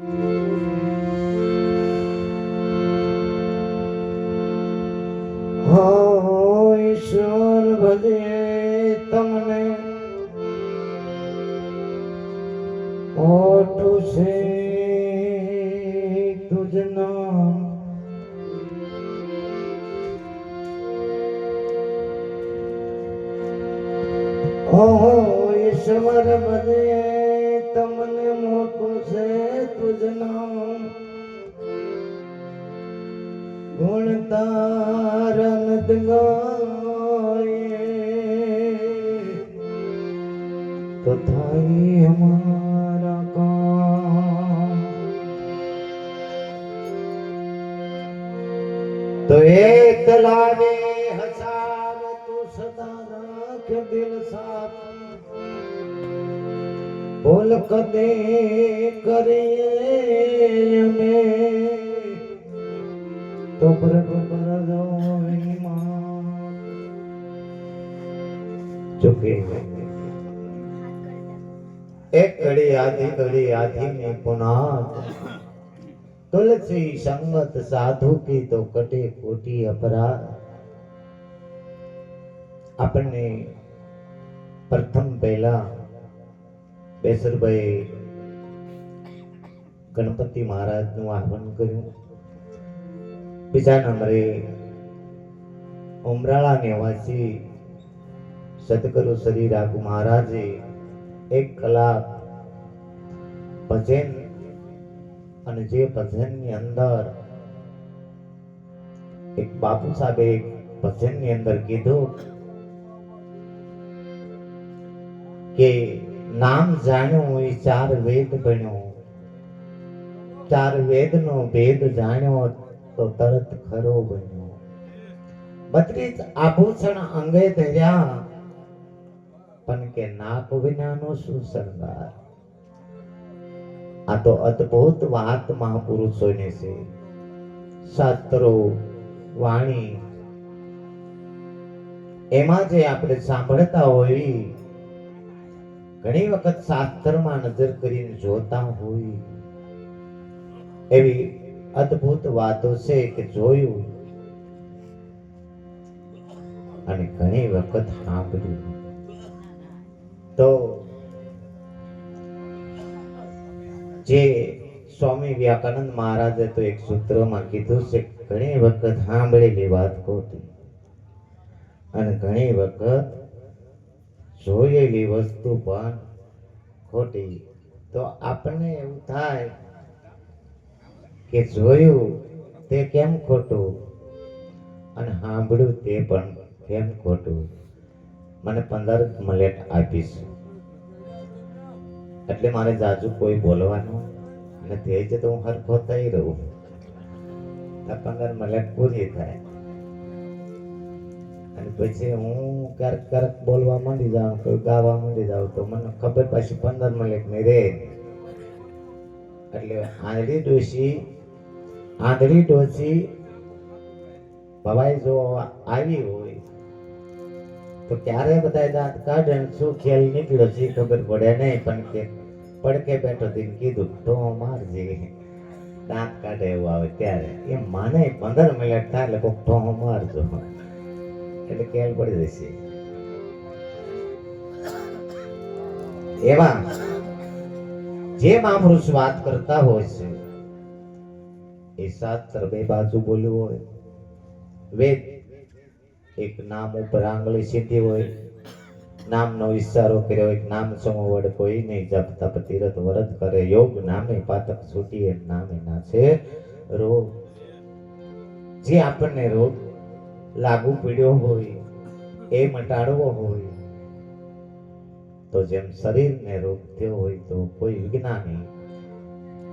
હો के दिल भूल कदे करिए तो प्रभु चुके एक घड़ी आधी घड़ी आधी में पुना तुलसी संगत साधु की तो कटे कोटी अपराध। આપણને પ્રથમ પહેલા બેસરભાઈ ગણપતિ મહારાજનું આહવાન કર્યું. બીજા નંબરે ઉમરાળા નિવાસી સદગુરુ શ્રી રાઘુ મહારાજે એક કલાક ભજન અને જે ભજનની અંદર એક બાપુ સાહેબે ભજનની અંદર કીધું કે નામ જાણ્યું એ ચાર વેદ બન્યો. ચાર વેદનો ભેદ જાણ્યો તો તરત ખરો બન્યો. બત્રીસ આભૂષણ અંગે ધર્યા, પણ કે નાક વિનાનો શું શણગાર? આ તો અદ્ભુત વાત મહાપુરુષોની છે. શાસ્ત્રો, વાણી, એમાં જે આપણે સાંભળતા હોઈ ઘણી વખત શાસ્ત્રમાં નજર કરીને જોતા હોય. એવી અદ્ભુત વાતો છે કે જોયું અને ઘણી વખત સાંભળ્યું. તો જે સ્વામી વિવેકાનંદ મહારાજે તો એક સૂત્રમાં કીધું છે ઘણી વખત સાંભળેલી વાત ખોટી અને ઘણી વખત જોયેલી વસ્તુ પણ ખોટી. તો આપણને એવું થાય કે જોયું તે કેમ ખોટું? અને સાંભળ્યું તે પણ કેમ ખોટું? મને પંદર મલેટ આપીશ. એટલે મારે જાજુ કોઈ બોલવાનું નથી. જ તો હું હરખો થઈ રહું. તો પંદર મલેટ પૂરી થાય. અને પછી હું ક્યારેક ક્યારેક બોલવા માંડી જાઉં કોઈ ગાવા માંડી જાઉં તો મને ખબર પાછી પંદર મિનિટની રે. એટલે આંધળી ડોસી આંધળી ડોસી ભવાઈ જો આવી હોય તો ક્યારે બધા દાંત કાઢે શું ખેલ નીકળ્યો છે ખબર પડે નહીં, પણ કે પડકે બેઠો દીને કીધું તો મારજે. દાંત કાઢે એવું આવે ત્યારે. એ મને પંદર મિનિટ થાય એટલે કોક ઠો મારજો. એટલે કેલ પડી જશે એવા જે મહાપુરુષ વાત કરતા હોય છે એ શાસ્ત્ર બે બાજુ બોલ્યું હોય વેદ એક નામ ઉપર આંગળી સીધી હોય નામનો વિસ્તારો કર્યો એક નામ સમૂહ વડ કોઈ નહીં જપ તપ તીરથ વરત કરે યોગ નામે પાતક છૂટી એમ નામે છે રોગ જે આપણને રોગ લાગુ પીડ્યો હોય, એ મટાડવો હોય. તો જેમ શરીરને રોગ થયો હોય તો કોઈ વિજ્ઞાની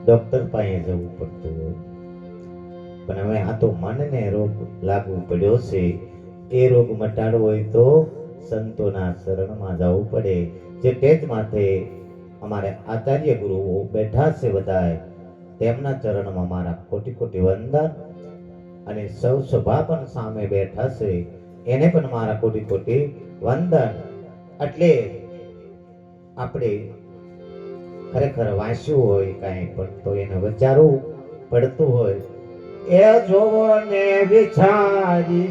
ડોક્ટર પાસે જવું પડતું હોય. પણ હવે આ તો મનને રોગ લાગુ પડ્યો છે. એ રોગ મટાડવો હોય તો સંતોના શરણમાં જવું પડે. જે તેજ માથે અમારે આચાર્ય ગુરુઓ બેઠા છે બધાય, તેમના ચરણમાં મારા કોટી કોટી વંદન અને સૌ સભા પણ સામે બેઠા છે. એને પણ મારા કોટી કોટી વંદન. એટલે આપણે ખરેખર વાંચ્યું હોય કાંઈ પણ તો એને વિચારવું પડતું હોય. એ જોવો ને વિચારી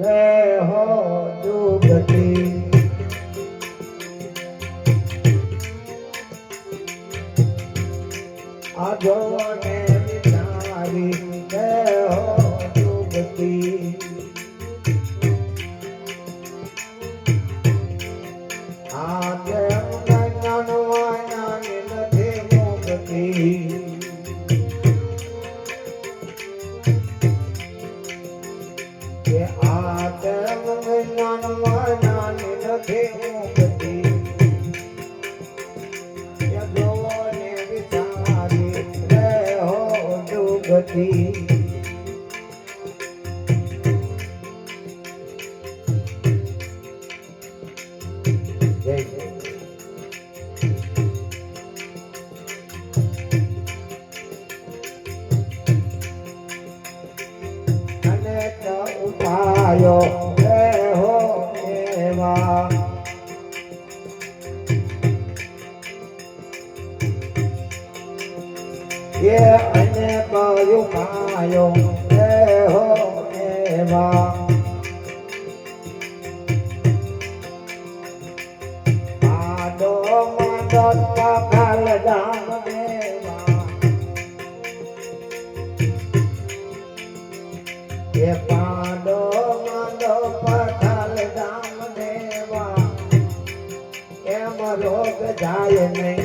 રે હો દુગતી આ જોવો ને એ અનેક ઉપાયો હે હો એવા પાડો માંડો પખાલ જામ દેવા એ પાડો માંડો પખાલ જામ દેવા. એમ રોગ જાય નહીં.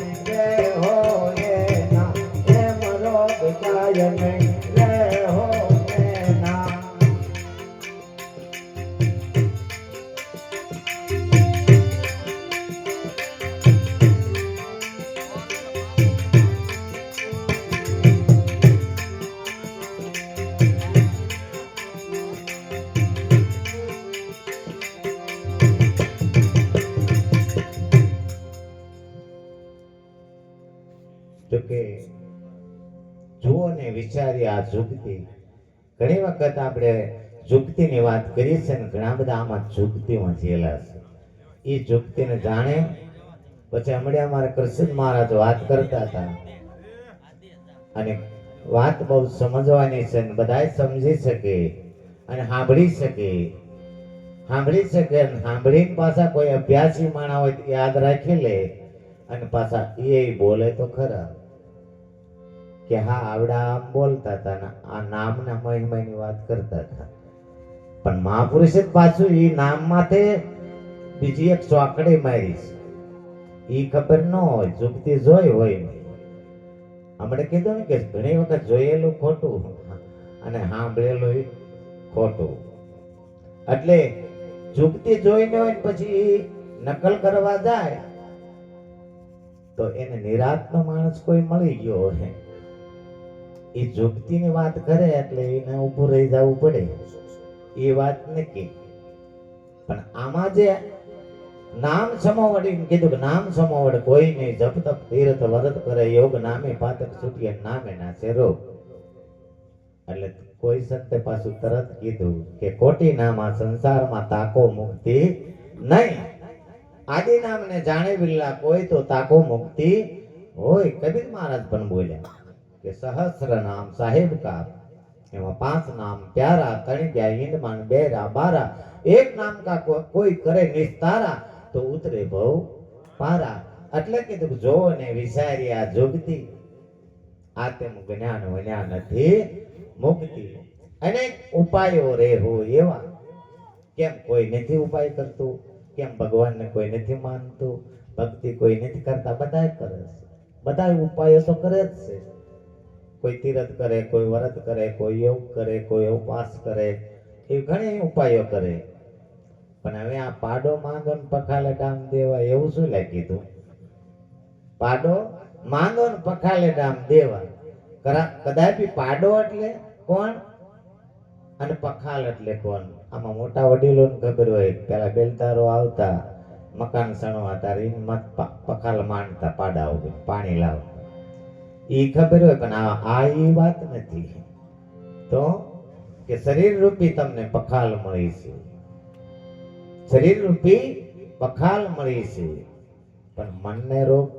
વિચારી આ જુગતી. ઘણી વખત આપણે જુગતીની વાત કરીએ છીએ ને ઘણા બધા આમાં જુગતીમાં જેલા છે. એ જુગતીને જાણે પછી હમણાં અમારા કૃષ્ણ મહારાજ વાત કરતા હતા. અને વાત બહુ સમજવાની છે ને બધાય સમજી શકે અને સાંભળી શકે. સાંભળી શકે અને સાંભળીને પાછા કોઈ અભ્યાસી માણા હોય યાદ રાખી લે અને પાછા એ બોલે તો ખરા. કે હા, આવડા આમ બોલતા હતા ને આ નામના મહિમાની વાત કરતા હતા. પણ મહાપુરુષે પાછું એ નામ માથે બીજી એક ચોકડી મારી છે. એ ખબર ન હોય, ચૂકતી જોઈ હોય હમણે કીધું ને કે ઘણી વખત જોયેલું ખોટું. અને સાંભળેલું ખોટું. એટલે ચૂકતી જોઈને હોય પછી નકલ કરવા જાય, તો એને નિરાતનો માણસ કોઈ મળી ગયો હોય. એ જોગતીની વાત કરે એટલે એને ઊભું રહી જવું પડે. એ વાત નક્કી. પણ આમાં જે નામ સમોવડી કીધું કે નામ સમોવડ કોઈ નહીં, જપ તપ, તીર્થ, વરત કરે, યોગ નામે, પાતક છૂટીએ, નામે નાશે રોગ એટલે કોઈ સંતે પાછું તરત કીધું કે કોટી નામા સંસારમાં તાકો મુક્તિ નહીં. આદિ નામને જાણે બિલ્લા કોઈ તો તાકો મુક્તિ હોય. કબીર મહારાજ પણ બોલ્યા કે સહસ્ર નામ સાહેબ કા એમાં પાંચ નામ પ્યારા તણી ગયા હિંદમાન, બેરા, બારા, એક નામ કા કો- કોઈ કરે નિસ્તારા, તો ઉતરે ભવ પારા. એટલે કીધું તું જોવો ને વિચારી આ જોગતી. આ તેમ જ્ઞાન વન્યા નથી મુક્તિ. અનેક ઉપાયો રે એવા. કેમ કોઈ નથી ઉપાય કરતું? કેમ ભગવાનને કોઈ નથી માનતું? ભક્તિ કોઈ નથી કરતા? બધા કરે છે. બધા ઉપાયો તો કરે જ છે. કોઈ તીરથ કરે, કોઈ વ્રત કરે, કોઈ યોગ કરે, કોઈ ઉપવાસ કરે, એ ઘણી ઉપાયો કરે. પણ હવે આ પાડો માંગો ને પખાલે ડામ દેવા એવું શું લે કીધું? પાડો માંગો ને પખાલે ડામ દેવા. કદાપી પાડો એટલે કોણ? અને પખાલ એટલે કોણ? આમાં મોટા વડીલોને ખબર હોય, પેલા બેલતારો આવતા, મકાન સણવા તારી મત પખાલ માંડતા પાડા પાણી લાવતા ઈ ખબર હોય, પણ આ ઈ વાત નથી. તો કે શરીર રૂપી તમને પખાલ મળી છે. શરીર રૂપી પખાલ મળી છે. પણ મનને રોગ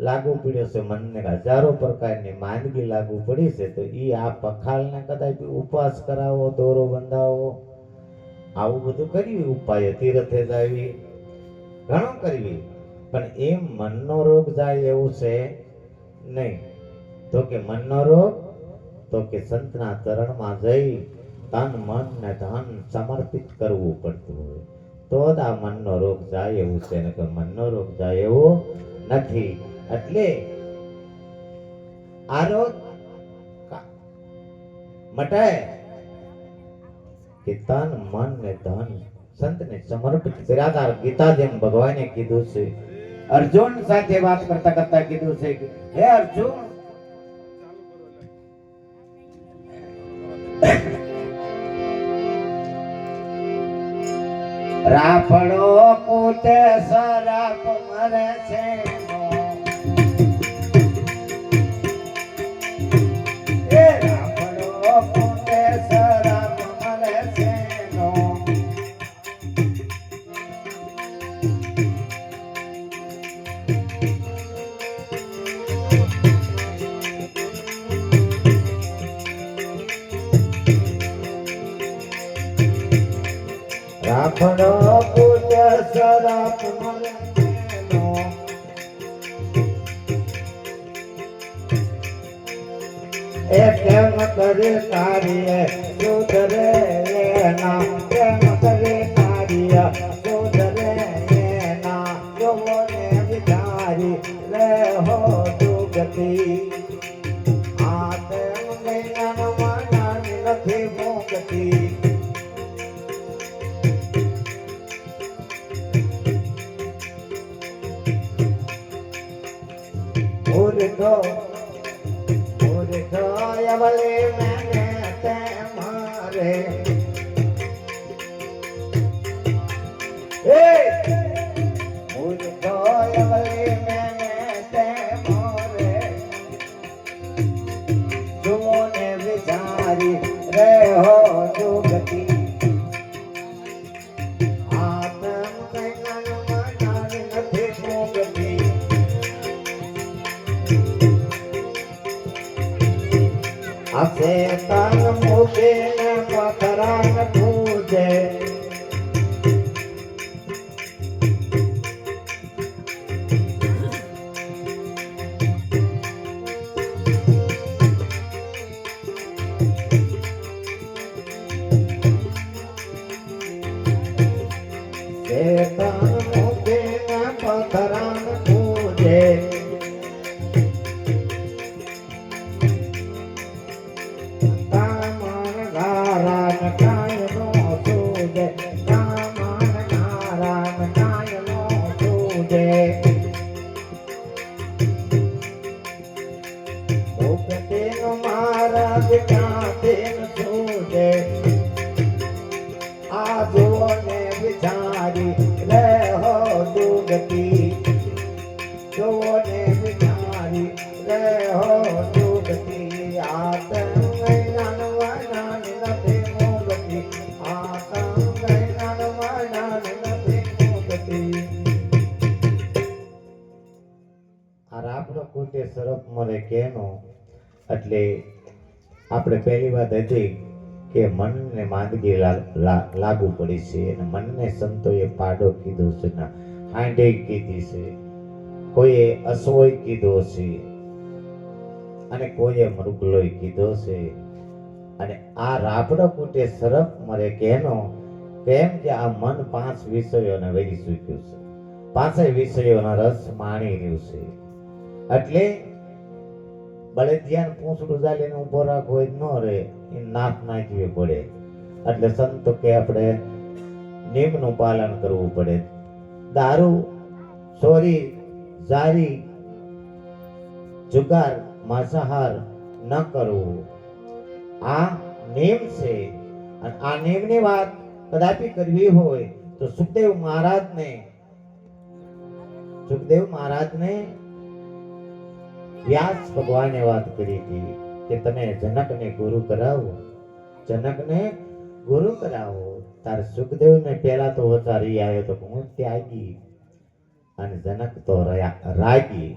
લાગુ પડ્યો છે. મનને હજારો પ્રકારની માંદગી લાગુ પડી છે. તો એ આ પખાલને કદાચ ઉપવાસ કરાવો, દોરો બંધાવો, આવું બધું કરવી, ઉપાય તીરથે જાવી, ઘણું કરવી. પણ એ મનનો રોગ જાય એવું છે નહીં. તો કે મનનો રોગ તો કે સંતના ચરણમાં જઈ તન મન ને ધન સમર્પિત કરવું પડતું હોય. તો જ આ મનનો રોગ જાય એવું છે ને કે મનનો રોગ જાય એવો નથી. એટલે આ રોગ મટાય કે તન મન ને ધન સંતને સમર્પિત કર્યા હતા. ગીતા જેમ ભગવાને કીધું છે. અર્જુન સાથે વાત કરતા કરતા કીધું છે કે, હે અર્જુન રાફડો કૂટે સરાપ મરે છે. રાફડો કૂટે સરાપ છે એ કેમ કરે કાર્ય સુધરે એના. કેમ કરે કાર્ય સુધરે એના. જોને વિચારી રે હો દુગતિ મૂર્ખો મૂર્ખો અવલે મેને મુક્તિ નો મહારાજ ક્યાંથી પહેલી કે મનને માંદગી લાગુ પડી છે અને મનને સંતોએ પાડો કીધો છે ના હાંડે કીધી છે. કોઈએ અસોય કીધો છે અને કોઈએ મૃગલોય કીધો છે. અને આ રાપડો કૂટે સરફ મરે કહેનો કેમ કે આ મન પાંચ વિષયોને વહી ચૂક્યું છે. પાંચે વિષયોનો રસ માણી રહ્યું છે. એટલે બળદિયાને પૂંછડું ચાલીને ઊભો રાખવો ન રહે. એ નાખવી પડે. એટલે સંતો કે આપણે નિયમનું પાલન કરવું પડે. દારૂ, સોરી, જારી, જુગાર, માંસાહાર ન કરવું. આ નિયમ છે. અને આ નિયમની વાત કદાપી કરવી હોય તો સુખદેવ મહારાજને સુખદેવ મહારાજને વ્યાસ ભગવાને વાત કરી હતી. કે તમે જનકને ગુરુ કરાવો. જનકને ગુરુ કરાવો. તાર સુખદેવને પહેલા તો વચારી આવ્યો તો હું ત્યાગી અને જનક તો રહ્યા, રાગી.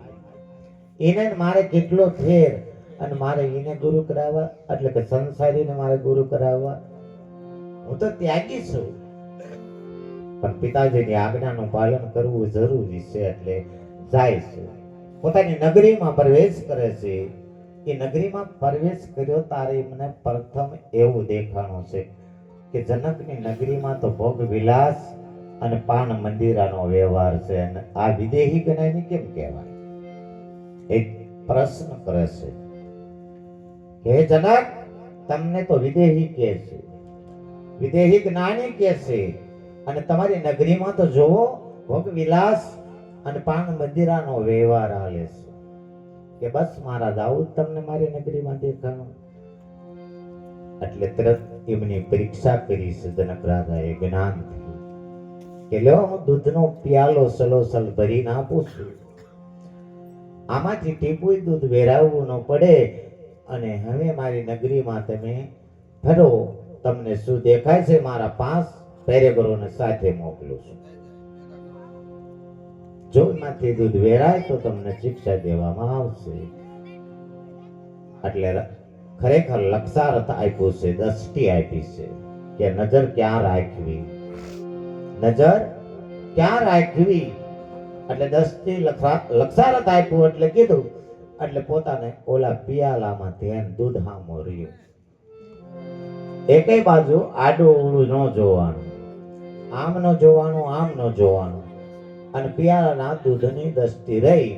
એને મારે કેટલો ફેર અને મારે એને ગુરુ કરાવવા, એટલે કે સંસારીને મારે ગુરુ કરાવવા. હું તો ત્યાગી છું. પણ પિતાજીની આજ્ઞાનું પાલન કરવું જરૂરી છે એટલે જાય છે. પોતાની નગરીમાં પ્રવેશ કરે છે. એ નગરીમાં પ્રવેશ કર્યો તારે મને પ્રથમ એવું દેખાણું છે કે જનકની નગરીમાં તો ભોગ વિલાસ અને પાન મંદિરાનો વ્યવહાર છે. અને આ વિદેહી ગણાયને કેમ કહેવાય? એક પ્રશ્ન કરે છે. હે જનક, તમને તો વિદેહી કહે છે. વિદેહી જ્ઞાની કહે છે. અને તમારી નગરીમાં તો જોવો ભોગ વિલાસ અને પાન મંદિરાનો વ્યવહાર હાલે છે. કે બસ મારા દાઉદ તમને મારી નગરીમાં દેખાણું. એટલે તરત એમની પરીક્ષા કરી છે જનક જ્ઞાન થયું કે લ્યો હું દૂધનો પ્યાલો સલોસલ ભરીને નાખું છું. આમાંથી ટીપુય દૂધ વેરાવવું ન પડે અને હવે મારી નગરીમાં તમે ફરો, તમને શું દેખાય છે મારા પાંચ પેરેગરોને સાથે મોકલું છું. જો એમાંથી દૂધ વેરાય તો તમને શિક્ષા દેવામાં આવશે. એટલે ખરેખર લક્ષાર્થ આપ્યું છે, દ્રષ્ટિ આપી છે કે નજર ક્યાં રાખવી. નજર ક્યાં રાખવી? એટલે દ્રષ્ટિ લક્ષાર્થ આપ્યું એટલે કીધું. એટલે પોતાને ઓલા પિયાલામાં ધ્યાન દૂધ હામો રહ્યું. એકે બાજુ આડું અવળું ન જોવાનું. આમ ન જોવાનું, આમ ન જોવાનું. અને પિયાલાના દૂધની દ્રષ્ટિ રહી.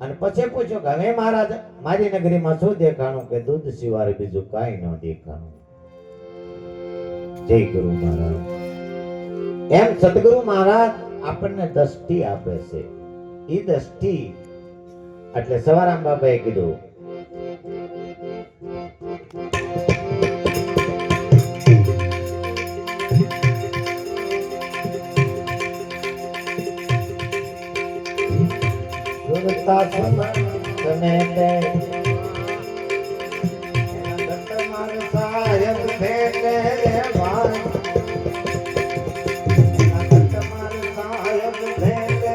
અને પછી પૂછ્યું કે, હવે મહારાજ, મારી નગરીમાં શું દેખાણું કે દૂધ સિવાય બીજું કાંઈ ન દેખાણું? જય ગુરુ મહારાજ. એમ સદગુરુ મહારાજ આપણને દ્રષ્ટિ આપે છે. એ દ્રષ્ટિ, એટલે સવારામ બાબાએ કીધું સુરતા તમે તે દત્તમાન સાહેબ ભેટે રે ભાઈ દત્તમાન સાહેબ ભેટે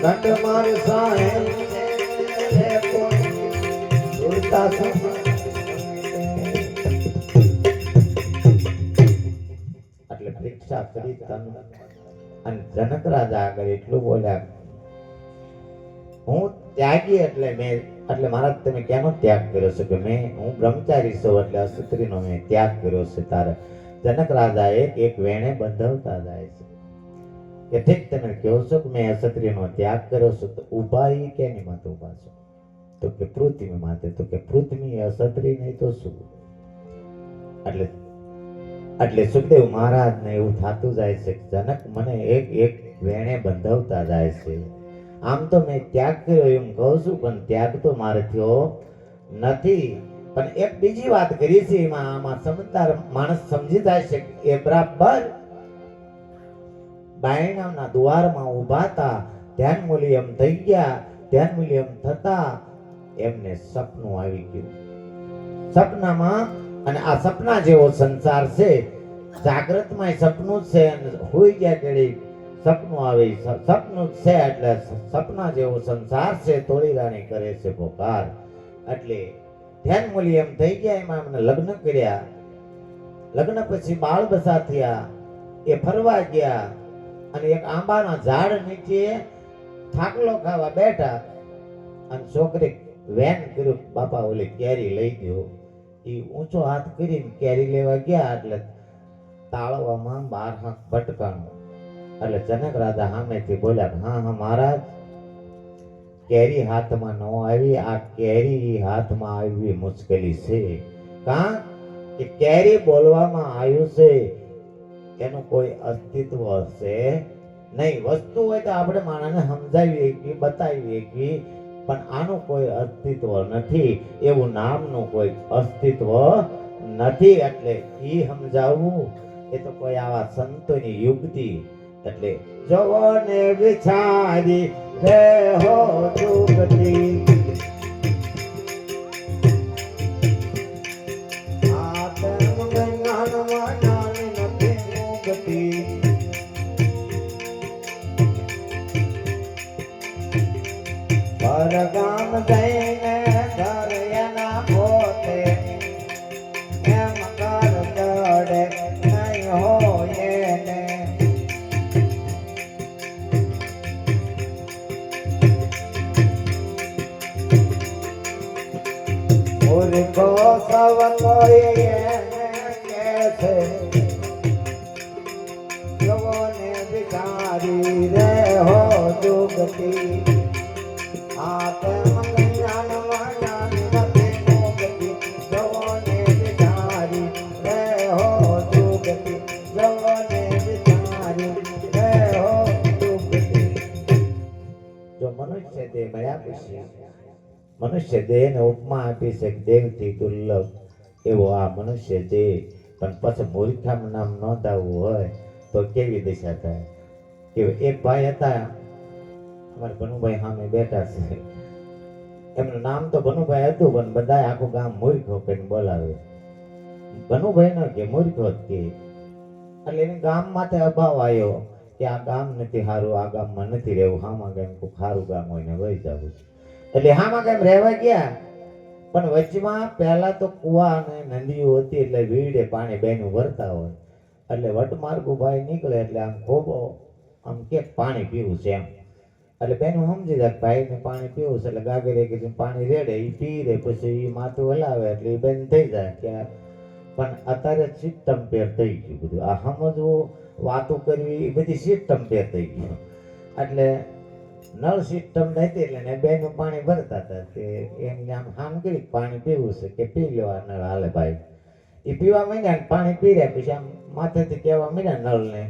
એના માર સાહેબ એટલે પરીક્ષા કરી તન. અને જનક રાજા આગળ એટલું બોલ્યા, હું ત્યાગી એટલે મેં, એટલે મારા તમે કેનો ત્યાગ કર્યો છે કે મેં, હું બ્રહ્મચારી છું એટલે અસુત્રીનો મેં ત્યાગ કર્યો છે તારે. જનક રાજાએ એક વેણે બંધાવતા જાય છે. કે ઠીક તમે કહો છો કે મેં ક્ષત્રિયનો ત્યાગ કર્યો છે તો ઊભા એ કેની માથે ઊભા છો તો કે પૃથ્વી માથે તો કે પૃથ્વી અક્ષત્રિય નહીં તો શું એટલે એટલે સુખદેવ મહારાજને એવું થતું જાય છે જનક મને એક એક વેણે બંધાવતા જાય છે આમ તો મેં ત્યાગ કર્યો એમ કહું છું પણ ત્યાગ તો મારે થયો નથી પણ એક બીજી વાત કરી છે એમાં આમાં સમજદાર માણસ સમજી જાય છે એ બરાબર બાયણાના દ્વારમાં ઊભા હતા. ધ્યાન મૂલ્યમ થઈ ગયા. ધ્યાન મૂલ્યમ થતા એમને સપનું આવી ગયું. સપનામાં અને આ સપના જેવો સંસાર છે. જાગ્રતમાં સપનું જ છે અને હોઈ ગયા કેળી સપનું આવે સપનું છે એટલે સપના જેવો સંસાર છે તોડીરાણી કરે છે ભોકાર એટલે ધ્યાન મૂલ્ય એમ થઈ ગયા એમાં એમને લગ્ન કર્યા. લગ્ન પછી બાળ બસા થયા. એ ફરવા ગયા. અને એક આંબાના ઝાડ નીચે થાકલો ખાવા બેઠા અને છોકરી વેન કર્યું, બાપા, ઓલી કેરી લઈ ગયો એ ઊંચો હાથ કરીને કેરી લેવા ગયા એટલે તાળવામાં બાર હાથ ભટકાણું. એટલે જનક રાજા સામેથી બોલ્યા હા હા, મહારાજ, કેરી હાથમાં ન આવી, આ કેરી હાથમાં આવી મુશ્કેલી છે. કા? કે કેરી બોલવામાં આવ્યું છે? એનું કોઈ અસ્તિત્વ હશે નહીં. વસ્તુ હોય તો આપણે માણસને સમજાવીએ કે, બતાવીએ કે, પણ આનું કોઈ અસ્તિત્વ નથી. એવું નામનું કોઈ અસ્તિત્વ નથી. એટલે એ સમજાવવું એ તો કોઈ આવા સંતોની યુક્તિ. એટલે જવને વિચારી હો જુગતી જો મનુષ્ય દેહ મળ્યા પછી, મનુષ્ય દેહને ઉપમા આપી છે દેવથી દુર્લભ એવો આ મનુષ્ય દેહ પણ પછી મૂર્ખાનું નામ નોંધાવવું હોય તો કેવી દિશા થાય? કે એક ભાઈ હતા, અમારે ભનુભાઈ સામે બેઠા છે. એમનું નામ તો ભનુભાઈ હતું, પણ બધા આખું ગામ મૂર્ખો કહીને બોલાવે ભનુભાઈ નો કે, મૂર્ખો કે. એટલે એને ગામ માટે અભાવ આવ્યો કે આ ગામ નથી સારું, આ ગામમાં નથી રહેવું. હામાં ગામ કોઈ સારું ગામ હોય ને વહી જવું. એટલે હામાં ગામ રહેવા ગયા પણ વચમાં પહેલા તો કુવા અને નદીઓ હતી એટલે વીડે પાણી બેનું ભરતા હોય. એટલે વટમાર્ગ ભાઈ નીકળે એટલે આમ ખૂબ આમ કે પાણી પીવું છે એમ. એટલે બેનું સમજી જાય ભાઈને પાણી પીવું છે એટલે ગાગરે કે પાણી રેડે એ પી રે, પછી એ માથું હલાવે એટલે એ બેન થઈ જાય કે પણ અત્યારે સિસ્ટમ પેર થઈ ગયું બધું. આ સમજવું, વાતો કરવી એ બધી સિસ્ટમ પેર થઈ ગયું એટલે નળ સિસ્ટમ નથી એટલે ને બેનું પાણી ભરતા હતા. તે એમને આમ હામ પાણી પીવું છે કે પી લો આ નળ હાલે ભાઈ. એ પીવા માંડ્યા ને પાણી પી રહ્યા પછી આમ માથેથી કહેવા માંડ્યા નળને,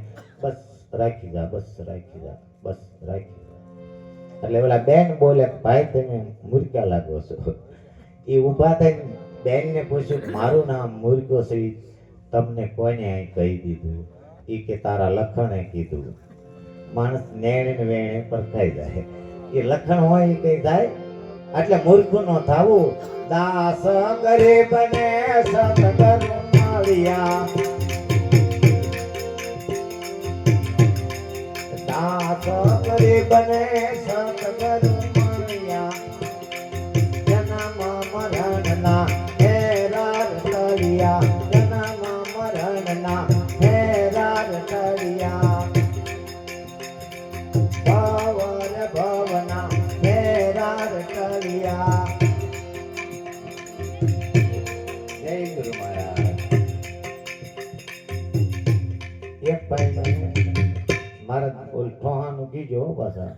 બસ રાખી જા બસ રાખી જા બસ રાખી જા એટલે ઓલા બેન બોલે, ભાઈ તમે મૂર્ખા લાગો છો. એ ઊભા થઈને બેનને પૂછ્યું, મારું નામ મૂર્ખો છે? તમને કોને અહીં કહી દીધું? એ કે તારા લખણે કીધું. માણસ નેણે વેણે પરખાઈ જાય. એ લખણ હોય એ કઈ જાય એટલે મૂર્ખ નો થાવું. દાસ ગરીબ ને સતગર દાસ ગરીબ ને સતગર ઠોહાનું કીજો પાછા?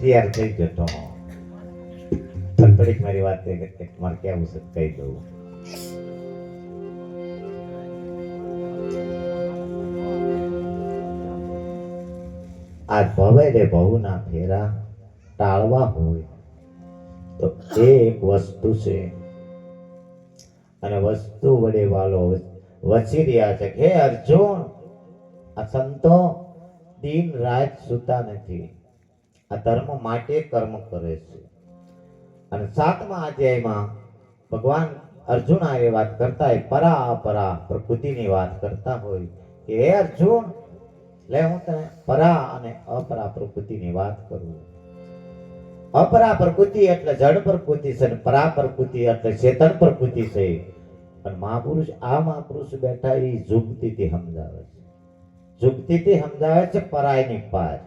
તૈયાર થઈ જતો પણ મારી વાત મારે કેવું છે કહી દઉં. આ ભવે રે ભવના ફેરા, ટાળવા હોય તો એ એક વસ્તુ છે. અને વસ્તુ વડે વાલો વસી રહ્યા છે હે અર્જુન, આ સંતો દિન રાત સુતા નથી. આ ધર્મ માટે કર્મ કરે છે. અને સાતમા અધ્યાયમાં ભગવાન અર્જુન આ વાત કરતા હોય પરા અપરા પ્રકૃતિની વાત કરતા હોય કે, હે અર્જુન, લે હું તને પરા અને અપરા પ્રકૃતિની વાત કરું. અપરા પ્રકૃતિ એટલે જડ પ્રકૃતિ છે અને પરા પ્રકૃતિ એટલે ચેતન પ્રકૃતિ છે. પણ મહાપુરુષ, આ મહાપુરુષ બેઠા એ જુગતીથી સમજાવે છે. જુગતીથી સમજાવે છે પરાયની પાર.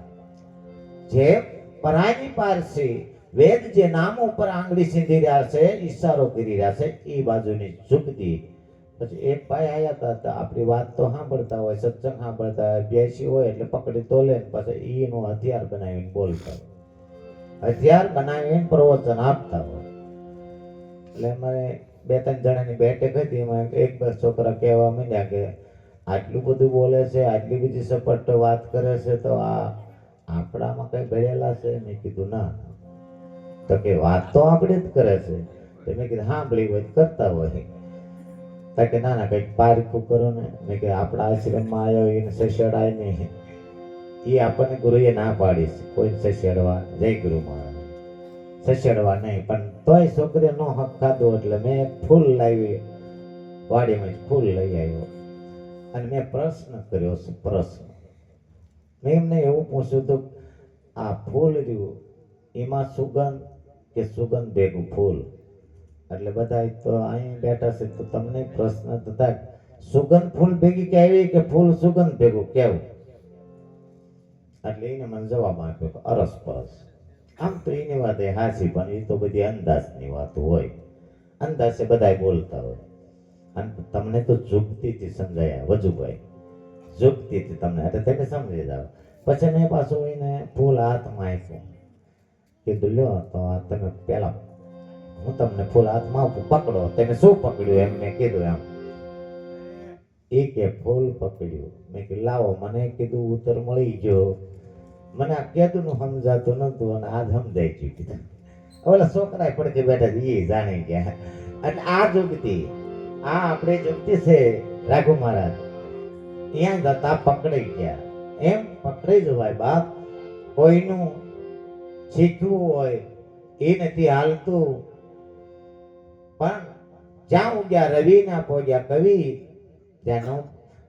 જે પરાયની પાર છે, વેદ જે નામ ઉપર આંગળી સીંધી રહ્યા છે, ઈશારો કરી રહ્યા છે, એ બાજુની જુગતી. પછી એ ભાઈ આયા હતા આપણી વાત તો સાંભળતા હોય, સત્સંગ સાંભળતા હોય બેસી હોય, એટલે પકડી તો લે પછી એનું હથિયાર બનાવીને બોલતા હોય. હથિયાર બનાવીને પ્રવચન આપતા હોય. એટલે મને બે ત્રણ જણાની બેઠક હતી, એમાં એક બે છોકરા કહેવા માંડ્યા કે આટલું બધું બોલે છે, આટલી બધી સપટ વાત કરે છે, તો આ આપણામાં કઈ ભરેલા છે? મેં કીધું, ના તો કે, વાત તો આપણે જ કરે છે. તો મેં કીધું સાંભળી હોય કરતા હોય. તો કે, ના ના, કંઈક પારખું કરો ને. મેં કે આપણા આશ્રમમાં આવ્યો એને સસેડાય નહીં એ આપણને ગુરુએ ના પાડી છે કોઈ સસેડવા, જય ગુરુ મહારાજ. સસેડવા નહીં, પણ તોય છોકરીએ નો હક ખાધો, એટલે મેં ફૂલ લાવી, વાડીમાં ફૂલ લઈ આવ્યો. અને મેં પ્રશ્ન કર્યો છે, પ્રશ્ન. મેં એમને એવું પૂછ્યું હતું, આ ફૂલ રહ્યું, એમાં સુગંધ કે સુગંધ ભેગું ફૂલ? એટલે બધા તો અહીં બેઠા છે, તો તમને પ્રશ્ન તો થાય સુગંધ ફૂલ ભેગી કે આવી કે ફૂલ સુગંધ ભેગું કેવું એટલે એને મને જવાબ આપ્યો કે અરસપરસ. આમ તો એની વાત એ હાસી, પણ એ તો બધી અંદાજની વાત હોય. અંદાજે બધાય બોલતા હોય. અને તમને તો જુગતીથી સમજાયા વજુભાઈ જુગતીથી તમને. એટલે તમે સમજી જાઓ. પછી મેં પાછું એને ફૂલ હાથમાં આપ્યું. કીધું, લ્યો, તો તમે પેલા હું તમને ફૂલ હાથમાં આપું. પકડો. તમે શું પકડ્યું? એમ મેં કીધું એમ. એ કે ફૂલ પકડ્યું. મેં કીધું, લાવો, મને કીધું ઉત્તર મળી ગયો. મને આ કેદુનું સમજાતું નતું અને આ સમજાઈ ગયું કીધું. ઓલા છોકરા પડકે બેઠા એ જાણી ગયા. અને આ જુગતી આ આપણે જુગતી છે રાઘુ મહારાજ. ત્યાં જતા પકડાઈ ગયા. એમ પકડાઈ જવાય બાપ. કોઈનું શીખવું હોય એ નથી હાલતું. પણ જ્યાં ઉગ્યા રવિ ના પોગ્યા કવિ, ત્યાંનું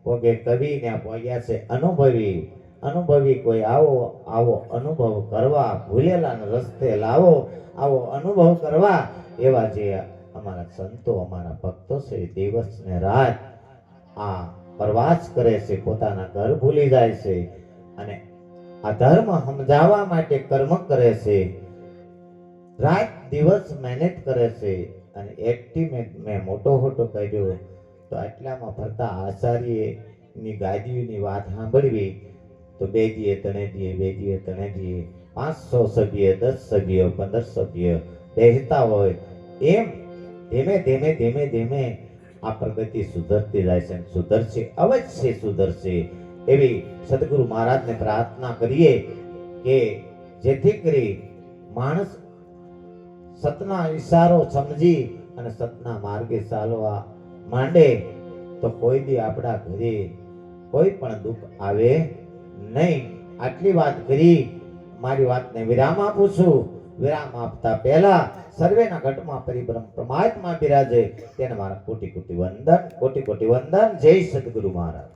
પોગે કવિ ને પોગ્યા છે અનુભવી. અનુભવી કોઈ આવો આવો અનુભવ કરવા ભૂલેલા રસ્તે લાવો, આવો અનુભવ કરવા એવા જે અમારા સંતો, અમારા ભક્તો છે દિવસ ને રાત આ પ્રવાસ કરે છે, પોતાના ઘર ભૂલી જાય છે અને આ ધર્મ સમજાવવા માટે કર્મ કરે છે. રાત દિવસ મહેનત કરે છે અને એકથી મેં મોટો હોટો કર્યો તો આટલામાં ફરતા આચાર્યની ગાદીઓની વાત સાંભળવી તો બે દીએ, ત્રણે દીએ, બે દીએ, ત્રણે દીએ, પાંચસો સભ્ય, દસ સભ્ય, પંદર સભ્ય બેહતા હોય એમ ધીમે ધીમે ધીમે ધીમે આ પ્રગતિ સુધરતી જાય છે સુધરશે, અવશ્ય સુધરશે એવી સદગુરુ મહારાજને પ્રાર્થના કરીએ કે જેથી કરી માણસ સતના ઈશારો સમજી અને સતના માર્ગે ચાલવા માંડે તો કોઈ દી આપણા ઘરે કોઈ પણ દુઃખ આવે નહીં. આટલી વાત કરી, મારી વાતને વિરામ આપું છું. વિરામ આપતા પહેલા સર્વેના ઘટમાં પરિબ્રહ્મ પરમાત્મા બિરાજે. તેને મારા કોટી કોટી વંદન, કોટી કોટી વંદન. જય સદગુરુ મહારાજ.